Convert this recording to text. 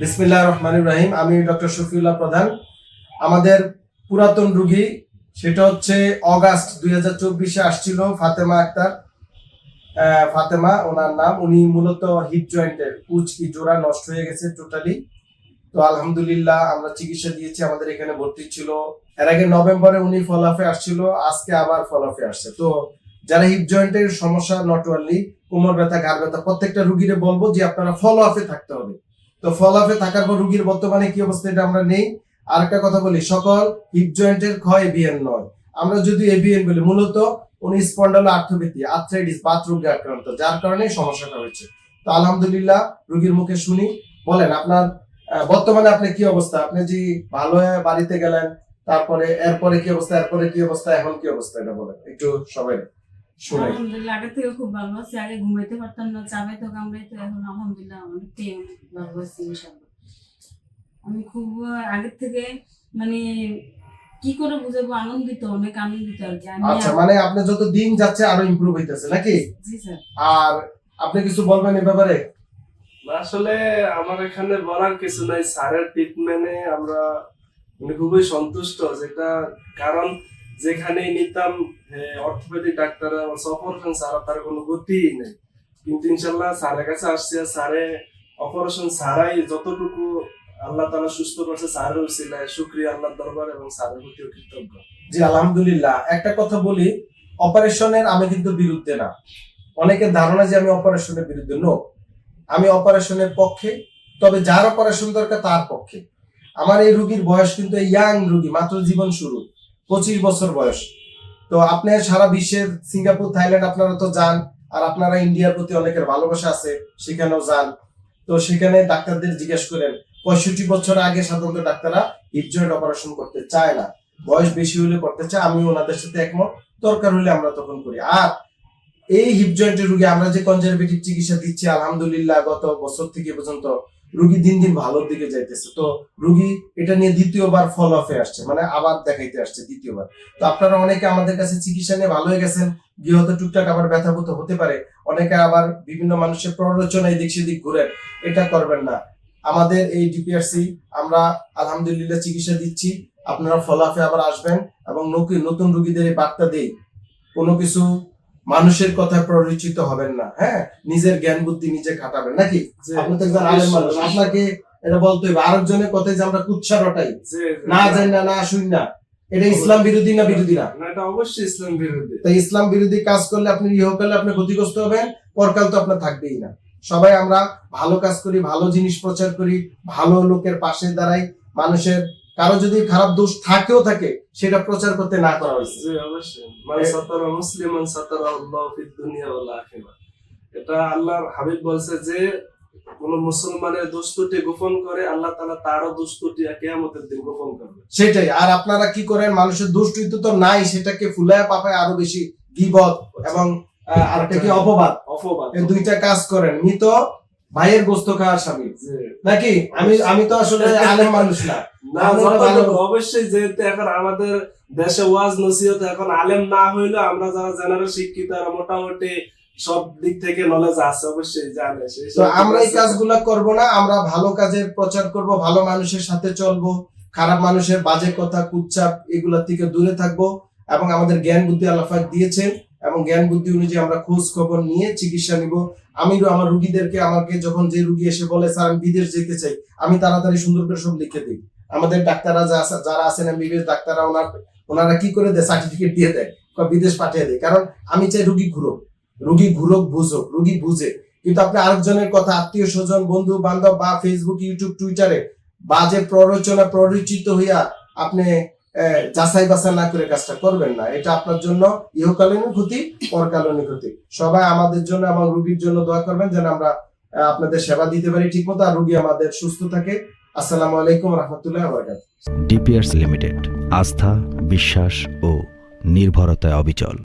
বিসমিল্লাহ রহমান ইব্রাহিম আমি ডক্টর শফিউল্লাহ প্রধান। আমাদের পুরাতন রুগী, সেটা হচ্ছে অগাস্ট দুই হাজার চব্বিশে আসছিল ফাতেমা আক্তার। ফাতেমা, ওনার নাম, উনি মূলত হিপ জয়েন্টের কুচকি জোড়া নষ্ট হয়ে গেছে টোটালি তো আলহামদুলিল্লাহ, আমরা চিকিৎসা দিয়েছি, আমাদের এখানে ভর্তি ছিল। এর আগে নভেম্বরে উনি ফলাফে আসছিল, আজকে আবার ফলাফে আসছে। তো যারা হিপ জয়েন্টের সমস্যা নট অনলি কোমর ব্যথা, ঘাড় ব্যথা, প্রত্যেকটা রুগীরে বলব যে আপনারা ফলো আপে থাকতে হবে। তো ফলো আপে থাকার পর রুগীর বর্তমানে কি অবস্থা এটা আমরা নেই। আর একটা কথা বলি, সকল হিপ জয়েন্টের ক্ষয় এবিএন নয়। আমরা যদি এবিএন বলি, মূলত উনি স্পন্ডাল আর্থোপ্যাথি আর্থ্রাইটিস বাত রোগে আক্রান্ত, যার কারণে সমস্যাটা হয়েছে। তো আলহামদুলিল্লাহ, রুগীর মুখে শুনি। বলেন, আপনার বর্তমানে আপনি কি অবস্থা? আপনি যে ভালো হয়ে বাড়িতে গেলেন, তারপরে, এরপরে কি অবস্থা, এরপরে কি অবস্থা, এখন কি অবস্থা এটা বলেন। একটু সবাই শুনাই আলহামদুলিল্লাহ আগে থেকে খুব ভালো আছি। আগে ঘুমাইতে পারতাম না চাবে তো কামড়াইতে এখন আলহামদুলিল্লাহ অনেকটাই অনেক ভালো আছি ইনশাল্লাহ আমি খুব আগের থেকে মানে কি করে বুঝাবো? আনন্দিত অনেক আনন্দিত আর কি। আচ্ছা মানে আপনি যত দিন যাচ্ছে আরও ইমপ্রুভ হইতেছে নাকি? জি স্যার। আর আপনি কিছু বলবেন এ ব্যাপারে? আসলে আমার এখানে বলার কিছু নাই। স্যারের ট্রিটমেন্টে আমরা মানে খুবই সন্তুষ্ট যেটা কারণ যেখানে নিতাম অর্থোপেডিক ডাক্তার অপারেশন ছাড়া তার কোনো গতিই নেই। কিন্তু ইনশাল্লাহ স্যারের কাছে আসছে স্যারে অপারেশন ছাড়াই যতটুকু আল্লাহ তালা সুস্থ করছে, স্যারের উচিলায় শুক্রিয়া আল্লাহর দরবার এবং স্যারের প্রতিও কৃতজ্ঞ। জি, আলহামদুলিল্লাহ। একটা কথা বলি, অপারেশনের আমি কিন্তু বিরুদ্ধে না। অনেকের ধারণা যে আমি অপারেশনের বিরুদ্ধে নো আমি অপারেশনের পক্ষে, তবে যার অপারেশন দরকার তার পক্ষে। আমার এই রুগীর বয়স কিন্তু ইয়াং রুগী, মাত্র জীবন শুরু। পঁচিশ বছর বয়স। তো আপনি সারা বিশ্বের সিঙ্গাপুর, থাইল্যান্ড আপনারা তো যান, আর আপনারা ইন্ডিয়ার প্রতি অনেকের ভালোবাসা আছে, সেখানেও যান। তো সেখানে ডাক্তারদের জিজ্ঞেস করেন, পঁয়ষট্টি বছর আগে সাধারণত ডাক্তাররা হিপ জয়েন্ট অপারেশন করতে চায় না। বয়স বেশি হলে করতে চায়, আমি ওনাদের সাথে একমত, দরকার হলে আমরা তখন করি। আর এই হিপ জয়েন্টের রুগী আমরা যে কনজারভেটিভ চিকিৎসা দিচ্ছি, আলহামদুলিল্লাহ, গত বছর থেকে পর্যন্ত রুগী দিন দিন ভালোর দিকে যাইতেছে। তো রুগী এটা নিয়ে দ্বিতীয়বার ফল অফে আসছে মানে আবার দেখাইতে আসছে দ্বিতীয়বার। তো আপনারা অনেকে আমাদের কাছে চিকিৎসা নিয়ে ভালো হয়ে গেছেন গৃহত টুকটাক আবার ব্যথাভূত হতে পারে, অনেকে আবার বিভিন্ন মানুষের প্ররোচনা এদিক সেদিক ঘুরেন, এটা করবেন না। আমাদের এই ডিপিআরসি আমরা আলহামদুলিল্লাহ চিকিৎসা দিচ্ছি, আপনারা ফলাফে আবার আসবেন এবং নতুন নতুন রুগীদের এই বার্তা দেই। কোনো কিছু মানুষের কথা প্ররোচিত হবেন না হ্যাঁ? নিজের জ্ঞান বুদ্ধি নিজে খাটাবেন নাকি? আপনি তো একজন আলেম মানুষ আপনাকে এটা বলতে হবে আরেকজনের কথায় যে আমরা কুচ্ছা রটাই না জানি না না শুনি না এটা ইসলাম বিরোধী না বিরোধী না না এটা অবশ্যই ইসলাম বিরোধী। তাই ইসলাম বিরোধী কাজ করলে আপনি ইহকালে আপনি ক্ষতিগ্রস্ত হবেন পরকাল তো আপনার থাকবেই না। সবাই আমরা ভালো কাজ করি ভালো জিনিস প্রচার করি ভালো লোকের পাশে দাঁড়াই মানুষের কারও যদি খারাপ দোষ থাকেও থাকে সেটা প্রচার করতে না করা হয়েছে। মান এটা আল্লাহর হাবিব বলছে যে কোন মুসলমানের দুষ্টুটি গোপন করে আল্লাহ তাআলা তারও দুষ্টুটি কিয়ামতের দিন গোপন করবে। সেটাই। আর আপনারা কি করেন মানুষের দুষ্টুইতে তো নাই সেটাকে ফুলায় পাপায় আরও বেশি গিবত এবং আরেকটা কি অপবাদ। অপবাদ। এই দুইটা কাজ করেন। মৃত ভাইয়ের গোস্ত খাওয়ার স্বামী। নাকি? আমি আমি তো আসলে আলেম মানুষ না। অবশ্যই যেহেতু এখন আমাদের দেশে ওয়াজ নসিহত এখন আলেম না হইলেও আমরা যারা জেনারেল শিক্ষিত আর মোটামুটি সব দিক থেকে নলেজ আছে অবশ্যই জানে। তো আমরা এই। কাজগুলা করব না আমরা ভালো কাজের প্রচার করব ভালো মানুষের সাথে চলবো খারাপ মানুষের বাজে কথা কুচ্চাপ এগুলা থেকে দূরে থাকব এবং আমাদের জ্ঞান বুদ্ধি আল্লাহাক দিয়েছেন। এবং জ্ঞান বুদ্ধি অনুযায়ী আমরা খোঁজ খবর নিয়ে চিকিৎসা নিব। আমি আমার রুগীদেরকে, আমাকে যখন যে রুগী এসে বলে, স্যার, আমি বিদেশ যেতে চাই, আমি তাড়াতাড়ি সুন্দর করে সব লিখে দিই। আমাদের ডাক্তাররা যারা আছেন বিদেশ ডাক্তাররা, ওনার ওনারা কি করে দেয়? সার্টিফিকেট দিয়ে দেয় কয় বিদেশ পাঠিয়ে দেয়। কারণ আমি চাই রুগী ঘুরুক। রুগী ঘুরুক, বুঝুক, রুগী বুঝে। কিন্তু আপনি আরেকজনের কথা, আত্মীয় স্বজন, বন্ধু বান্ধব বা ফেসবুক ইউটিউব টুইটারে বাজে প্ররোচনা, প্ররোচিত হইয়া আপনি যাচাই বাছাই না করে কাজটা করবেন না। এটা আপনার জন্য ইহকালীন ক্ষতি, পরকালীন ক্ষতি। সবাই আমাদের জন্য, আমার রুগীর জন্য দোয়া করবেন যেন আমরা আপনাদের সেবা দিতে পারি ঠিক মতো আর রুগী আমাদের সুস্থ থাকে। আসসালামু আলাইকুম রহমতুল্লাহ ডিপিআরস লিমিটেড, আস্থা, বিশ্বাস ও নির্ভরতায় অবিচল।